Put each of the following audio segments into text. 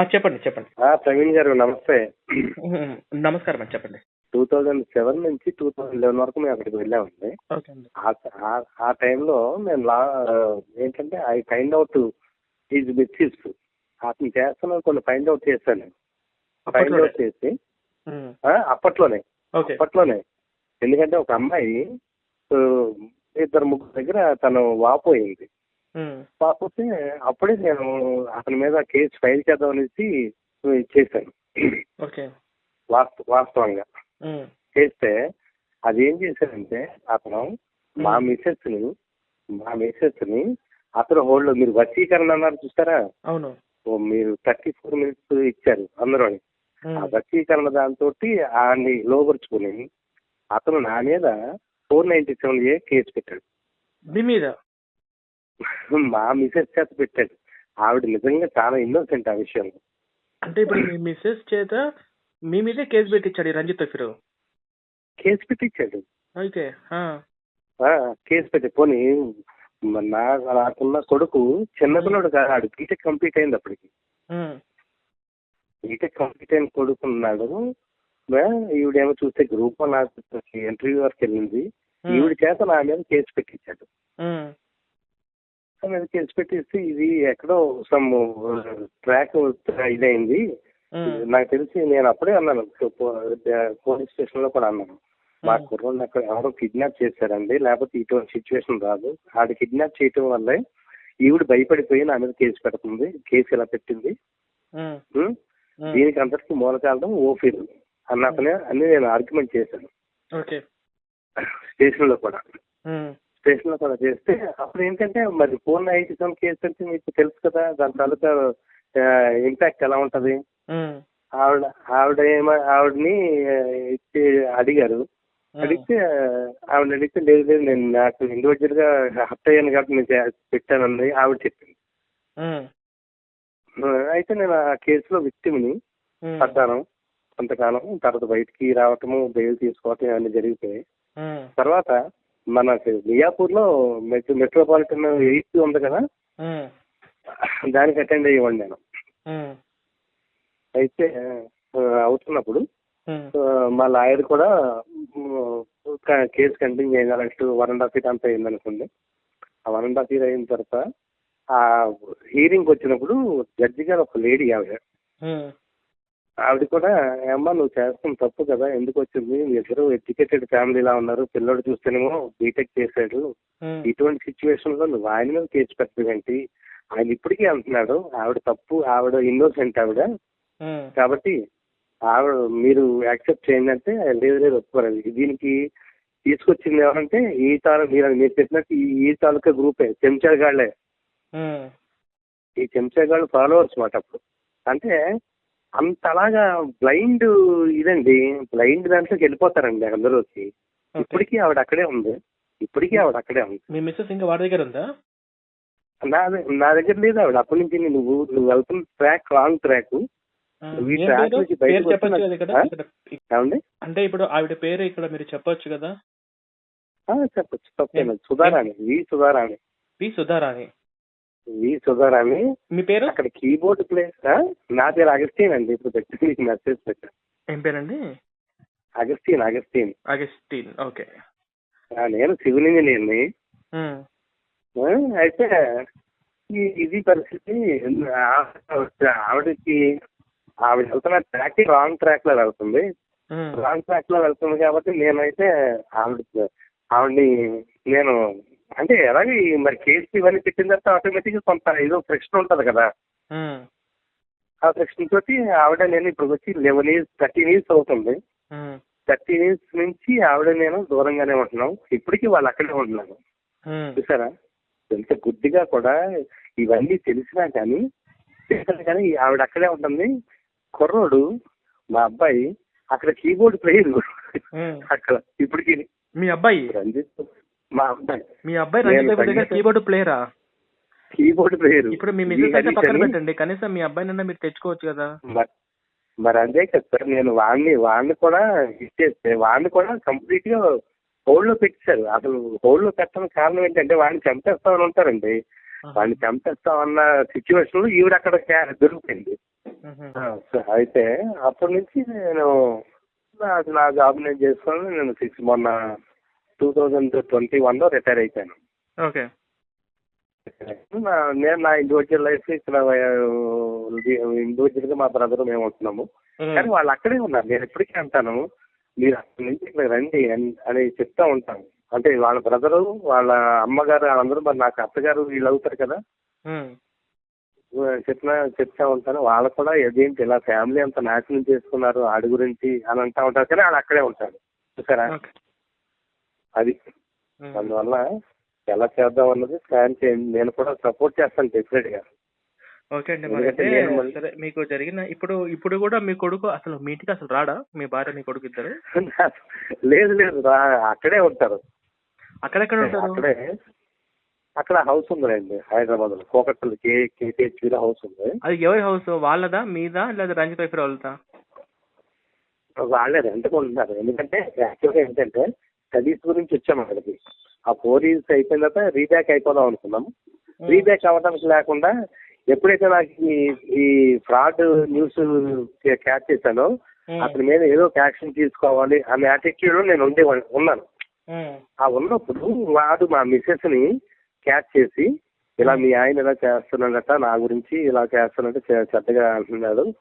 చెప్పండి చెప్పండి. ప్రవీణ్ గారు నమస్తే. నమస్కారం అండి చెప్పండి. టూ థౌజండ్ సెవెన్ నుంచి టూ థౌజండ్ లెవెన్ వరకు మేము అక్కడికి వెళ్ళామండి. ఆ- టైంలో నేను లా ఏంటంటే I find out is misuse అతను చేస్తున్న కొన్ని ఫైండ్ అవుట్ చేశాను. ఫైండ్. అవుట్ చేసి అప్పట్లోనే. అప్పట్లోనే. ఎందుకంటే ఒక అమ్మాయి ఇద్దరు ముగ్గురు దగ్గర తను వాపోయింది. కాకపోతే అప్పుడే నేను అతని మీద కేసు ఫైల్ చేద్దాం అనేసి చేశాను. వాస్తవంగా. చేస్తే అది ఏం చేశాడంటే అతను మా మిసెస్ని మా మిసెస్ని అతను హోల్డ్ మీరు వశీకరణ అన్నారు చూస్తారా? అవును. మీరు థర్టీ ఫోర్ మినిట్స్ ఇచ్చారు అందరూ ఆ వశీకరణ దాంతో ఆయన్ని లోపరుచుకుని అతను నా మీద four ninety seven A case పెట్టాడు. మీ మీద? మా మిసెస్ చేత పెట్టాడు. ఆవిడ నిజంగా చాలా ఇన్నోసెంట్ ఆ విషయంలో. అంటే ఇప్పుడు మీ మిస్సెస్ చేత మీ మీదే కేసు పెట్టించాడు ఈ రంజిత్ ఫిరు కేసు పెట్టించాడు. అయితే ఆ, ఆ, కేసు పెట్టి పోనీ మ- నా నాకున్న కొడుకు చిన్నపిల్లడు కాదు ఆడు బీటెక్ కంప్లీట్ అయింది అప్పటికి. ఉమ్, బీటెక్ కంప్లీట్ అయిన కొడుకు ఉన్నాడు. ఆ, ఈవిడేమో చూస్తే గ్రూప్ వన్ ఇంటర్వ్యూ వరకు వెళ్ళింది. ఉమ్, ఈవిడ చేత నా మీద కేసు పెట్టించాడు. ఉమ్, నా మీద కేసు పెట్టిస్తే ఇది ఎక్కడో సమ్ ట్రాక్ ఇదైంది. ఉమ్, నాకు తెలిసి నేను అప్పుడే అన్నాను పోలీస్ స్టేషన్లో కూడా అన్నాను. మా కుర్రోడిని అక్కడ ఎవరో కిడ్నాప్ చేశారండి లేకపోతే ఇటువంటి సిచ్యువేషన్ రాదు. ఆడు కిడ్నాప్ చేయటం వల్లే ఈవిడ భయపడిపోయి నా మీద కేసు పెడుతుంది కేసు ఇలా పెట్టింది? ఉమ్, దీనికి అంతటికి మూల కారణం ఓఫీర్ అన్నతనే అని నేను ఆర్గ్యుమెంట్ చేశాను. స్టేషన్లో కూడా. ఉమ్, స్టేషన్లో కూడా చేస్తే అప్పుడు ఏంటంటే మరి ఫోన్ ఐటీ సెవెన్ కేసు అంటే మీకు తెలుసు కదా దాని తాలూకా ఇంపాక్ట్ ఎలా ఉంటది? ఆవిడ ఆవిడ ఏమో ఆవిడని ఇచ్చి అడిగారు. అడిగితే ఆవిడ అడిగితే లేదు లేదు నేను నాకు ఇండివిజువల్గా హర్ట్ అయ్యాను కాబట్టి నేను పెట్టానండి ఆవిడ చెప్పింది. అయితే నేను ఆ కేసులో విక్టిమ్ని పడ్డాను కొంతకాలం తర్వాత బయటికి రావటము బెయిల్ తీసుకోవటం ఇవన్నీ జరిగిపోయాయి. తర్వాత మన మియాపూర్లో మెట్రో మెట్రోపాలిటన్ ఎయిత్ ఉంది కదా? దానికి అటెండ్ అయ్యేవాడిని నేను. అయితే అవుతున్నప్పుడు మా లాయర్ కూడా కేసు కంటిన్యూ చేయాలంటూ వన్ అండ్ హాఫ్ ఇయర్ అంతా అయింది అనుకోండి ఆ వన్ అండ్ హాఫ్ ఇయర్ అయిన తర్వాత ఆ హీరింగ్ వచ్చినప్పుడు జడ్జి గారు ఒక లేడీ ఆవిడ. ఆవిడ కూడా ఏమ్మా నువ్వు చేస్తాం తప్పు కదా ఎందుకు వచ్చింది? మీ ఇద్దరు ఎడ్యుకేటెడ్ ఫ్యామిలీలా ఉన్నారు. పిల్లడు చూస్తేనేమో బీటెక్ చేశాడు. ఇటువంటి సిచ్యువేషన్లో నువ్వు ఆయన మీద కేసు పెట్టేదేంటి ఆయన ఇప్పటికీ అంటున్నాడు ఆవిడ తప్పు ఆవిడ ఇన్నోసెంట్ ఆవిడ. కాబట్టి ఆవిడ మీరు యాక్సెప్ట్ చేయండి అంటే లేదు లేదు ఒప్పుకోలేదు. దీనికి తీసుకొచ్చింది ఎవరంటే ఈ తాలూ మీరు మీరు చెప్పినట్టు ఈ ఈ తాలూకా గ్రూపే చెంచాగాళ్ళే. ఈ చెంచాగాళ్ళు ఫాలోవర్స్ మాట అప్పుడు. అంటే అంతలాగా బ్లైండ్ ఇదండి. బ్లైండ్ దాంట్లోకి వెళ్ళిపోతారండి అందరూ వచ్చి. ఇప్పటికీ ఆవిడ అక్కడే ఉంది. ఇప్పటికీ ఆవిడ అక్కడే ఉంది. మీ మిస్సెస్ ఇంకా వాడి దగ్గర ఉందా? నా నా దగ్గర లేదు ఆవిడ. అప్పటి నుంచి నువ్వు నువ్వు వెళ్తున్న ట్రాక్ రాంగ్ ట్రాక్ అంటే ఇప్పుడు ఆవిడ పేరు ఇక్కడ మీరు చెప్పొచ్చు కదా? ఆ, చెప్పచ్చు. తప్పేనా Sudharani. V Sudharani. P Sudharani. V Sudharani మీ పేరు? అక్కడ కీబోర్డ్ ప్లే ఆ? నా పేరు అగస్టీన్ అండి. ఇప్పుడు పెట్టి మీకు మెసేజ్ పెట్టా. ఏం పేరండి? Augustine Augustine. అగస్టిన్. ఓకే. నేను సివిల్ ఇంజనీర్ని. అయితే ఈ ఇది పరిస్థితి ఆవిడకి ఆవిడ వెళ్తున్న ట్రాక్ రాంగ్ ట్రాక్లో వెళ్తుంది. రాంగ్ ట్రాక్లో వెళ్తుంది కాబట్టి నేనైతే ఆవిడ ఆవిడని నేను అంటే ఎలాగే ఈ మరి కేసు ఇవన్నీ పెట్టిన తర్వాత ఆటోమేటిక్గా కొంత ఏదో ప్రశ్న ఉంటది కదా. ఆ ప్రశ్న తోటి ఆవిడ నేను ఇప్పుడు వచ్చి లెవెన్ ఇయర్స్ థర్టీన్ ఇయర్స్ అవుతుంది. థర్టీన్ ఇయర్స్ నుంచి ఆవిడ నేను దూరంగానే ఉంటున్నాం. ఇప్పటికీ వాళ్ళు అక్కడే ఉంటున్నాను చూసారా? ఎంత గుడ్డిగా కూడా ఇవన్నీ తెలిసినా కానీ తెలిసినా కానీ ఆవిడ అక్కడే ఉంటుంది. కుర్రోడు మా అబ్బాయి అక్కడ కీబోర్డ్ ప్లేయర్. అక్కడ ఇప్పటికి. మీ అబ్బాయి? రంజిత్ మా అబ్బాయి. మీ అబ్బాయి రంజిత్ దగ్గర సంగీతం- కీబోర్డ్ ప్లేయరా? Keyboard player. ఇప్పుడు మీ మిస్సెస్ అయితే పక్కన పెట్టండి. కనీసం మీ అబ్బాయినన్నా మీరు తెచ్చుకోవచ్చు కదా. మరి అదే కదా సార్ నేను వాడిని వాడిని కూడా ఇచ్చేస్తే వాడిని కూడా కంప్లీట్గా హోల్డ్లో పెట్టారు. అసలు హోల్డ్లో పెట్టడానికి కారణం ఏంటంటే వాడిని చంపేస్తామని ఉంటారండి. వాడిని చంపేస్తామన్న సిచ్యువేషన్లో ఈవిడ అక్కడ స- అయితే అప్పటి నుంచి నేను నా జాబ్ నేను చేసుకొని నేను సిక్స్ మొన్న టూ థౌజండ్ ట్వంటీ వన్లో రిటైర్ అయిపోయాను. ఓకే. నేను నా ఇండివిజువల్ లైఫ్ ఇక్కడ ఇండివిజువల్గా మా బ్రదర్ మేము ఉంటున్నాము. కానీ వాళ్ళు అక్కడే ఉన్నారు. నేను ఎప్పటికీ అంటాను మీరు అక్కడి నుంచి ఇక్కడ రండి అని- చెప్తా ఉంటాను. అంటే వాళ్ళ బ్రదరు వాళ్ళ అమ్మగారు వాళ్ళందరూ మరి నాకు అత్తగారు వీళ్ళు అవుతారు కదా. చెప్పిన చెప్తా ఉంటాను. వాళ్ళు కూడా ఏదేంటి ఇలా ఫ్యామిలీ అంతా నాశనం చేసుకున్నారు ఆడి గురించి అని అంటా ఉంటారు. కానీ వాళ్ళు అక్కడే ఉంటారు. చూసారా? అది. అందువల్ల ఎలా చేద్దాం అన్నది ప్లాన్ చేయండి. నేను కూడా సపోర్ట్ చేస్తాను డెఫినెట్గా ఓకే అండి. మరి అయితే సరే మీకు జరిగిన ఇప్పుడు ఇప్పుడు కూడా మీ కొడుకు అసలు మీ ఇంటికి అసలు రాడా? మీ భార్య మీ కొడుకు ఇద్దరు? లేదు లేదు. రా- అక్కడే ఉంటారు. అక్కడెక్కడ ఉంటారు? అక్కడే. అక్కడ హౌస్ ఉందండి హైదరాబాద్లో కోకట్పల్లి కే కేటీహెచ్ హౌస్ ఉంది. అది ఎవరి హౌస్? వాళ్ళదా మీదా లేదా రంజిత్ వైఫ్ వాళ్ళదా వాళ్ళే రెంట్ కొంటున్నారు ఎందుకంటే యాక్చువల్గా ఏంటంటే స్టడీస్ గురించి వచ్చాము అక్కడికి. ఆ ఫోర్ ఇయర్స్ అయిపోయిన తర్వాత రీబ్యాక్ అయిపోదాం అనుకున్నాము. రీబ్యాక్ అవ్వడానికి లేకుండా ఎప్పుడైతే నాకు ఈ- ఫ్రాడ్ న్యూస్ క్యాచ్ చేశానో. అతని మీద ఏదో ఒక యాక్షన్ తీసుకోవాలి అనే యాటిట్యూడ్లో నేను ఉండే ఉన్నాను. ఆ ఉన్నప్పుడు వాడు మా మిస్సెస్ని క్యాచ్ చేసి ఇలా మీ ఆయన ఇలా చేస్తున్నాడట నా గురించి ఇలా చేస్తున్నట్టు చె- చెడ్డగా అంటున్నాడు.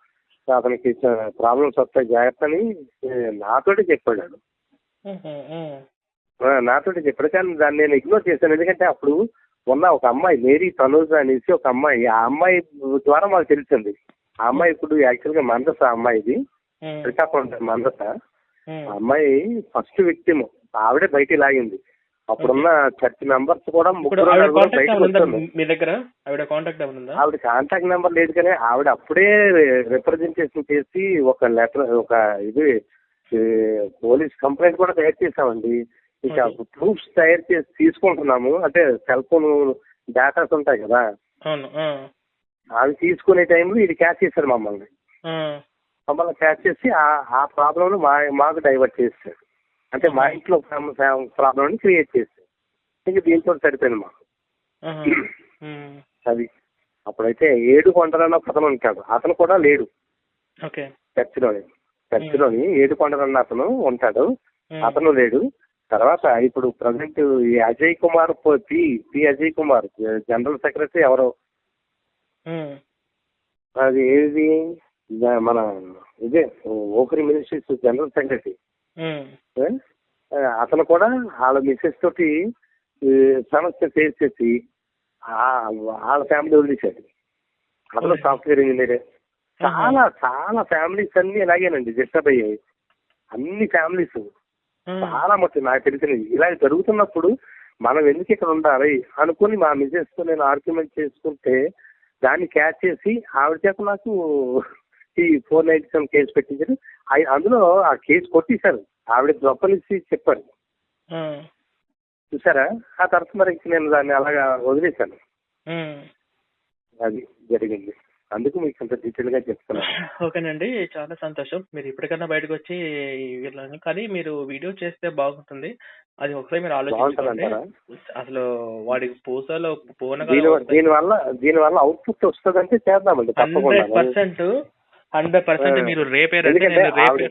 అతనికి ప్రాబ్లమ్స్ వస్తాయి జాగ్రత్త అని నాతోటి చెప్పాడు వాడు. మ్మ్. మ్మ్. ఆ, నాతోటి చెప్పాడు కానీ దాన్ని నేను ఇగ్నోర్ చేశాను. ఎందుకంటే అప్పుడు ఉన్న ఒక అమ్మాయి మేరీ తనూజ్ అనేసి ఒక అమ్మాయి. ఆ అమ్మాయి ద్వారా మాకు తెలిసింది. ఆ అమ్మాయి ఇప్పుడు యాక్చువల్గా మందస అమ్మాయిది. మ్మ్. శ్రీకాకుళం మందస. అమ్మాయి ఫస్ట్ విక్టిమ్ ఆవిడే బయటికి లాగింది. అప్పుడున్న చర్చ్ మెంబర్స్ కూడా ముగ్గురు మీ దగ్గర? ఆవిడ కాంటాక్ట్ ఆవిడ కాంటాక్ట్ నెంబర్ లేదు కానీ ఆవిడ అప్పుడే రిప్రజెంటేషన్ చేసి ఒక లెటర్ ఒక ఇది పోలీస్ కంప్లైంట్ కూడా తయారు చేసామండి ఇక. ప్రూఫ్స్ తయారు చేసి తీసుకుంటున్నాము. అంటే సెల్ ఫోన్ డేటాస్ ఉంటాయి కదా. అవి తీసుకునే టైంలో ఇది క్యాచ్ చేశారు మమ్మల్ని. మమ్మల్ని క్యాచ్ చేసి ఆ- ప్రాబ్లమ్ మా మాకు డైవర్ట్ చేస్తారు అంటే మా ఇంట్లో ప్రాబ్లమ్ క్రియేట్ చేస్తారు ఇంక దీంతో సరిపోయింది మాకు. అది. అప్పుడైతే ఏడు కొండలన్న ఒక అతను ఉంటాడు. అతను కూడా లేడు. చర్చిలోని. చర్చిలోని ఏడు కొండలన్న అతను ఉంటాడు. అతను లేడు. తర్వాత ఇప్పుడు ప్రజెంట్ ఈ అజయ్ కుమార్ పో- P Ajay Kumar general secretary ఎవరో. అది ఏది? మన ఇదే ఓకరి మినిస్ట్రీస్ జనరల్ సెక్రటరీ. అతను కూడా వాళ్ళ మిస్సెస్ తోటి సమస్య ఫేస్ చేసి వాళ్ళ ఫ్యామిలీ వదిలేశాడు. అతను. సాఫ్ట్వేర్ ఇంజనీరే. చాలా చాలా ఫ్యామిలీస్ అన్ని ఇలాగేనండి డిస్టర్బ్ అయ్యాయి అన్ని ఫ్యామిలీస్. చాలా మట్టి నాకు తెలిసినవి. ఇలా జరుగుతున్నప్పుడు మనం ఎందుకు ఇక్కడ ఉండాలి అనుకుని మా మిసెస్తో నేను ఆర్గ్యుమెంట్ చేసుకుంటే దాన్ని క్యాచ్ చేసి ఆవిడ చేత నాకు ఈ ఫోర్ నైన్టీ సెవెన్ కేసు పెట్టించారు. అందులో ఆ కేసు కొట్టేశారు. ఆవిడ గొప్పనిచ్చి చెప్పారు. చూసారా? ఆ తర్వాత మరి నేను దాన్ని అలాగా వదిలేశాను. అది జరిగింది. అందుకు మీకు అంత డీటెయిల్గా చెప్తున్నాను. ఓకేనండి చాలా సంతోషం. మీరు ఇప్పటికన్నా బయటకు వచ్చి వీళ్ళని కానీ మీరు వీడియో చేస్తే బాగుంటుంది. అది ఒకసారి మీరు బాగుంటుందంటారా? అసలు వాడికి పూసలో పూనగా దీని వల్ల దీని వల్ల అవుట్పుట్ వస్తుందంటే చేద్దామండి హండ్రెడ్ పర్సెంట్ హండ్రెడ్ పర్సెంట్. మీరు రేపే రండి. రేపే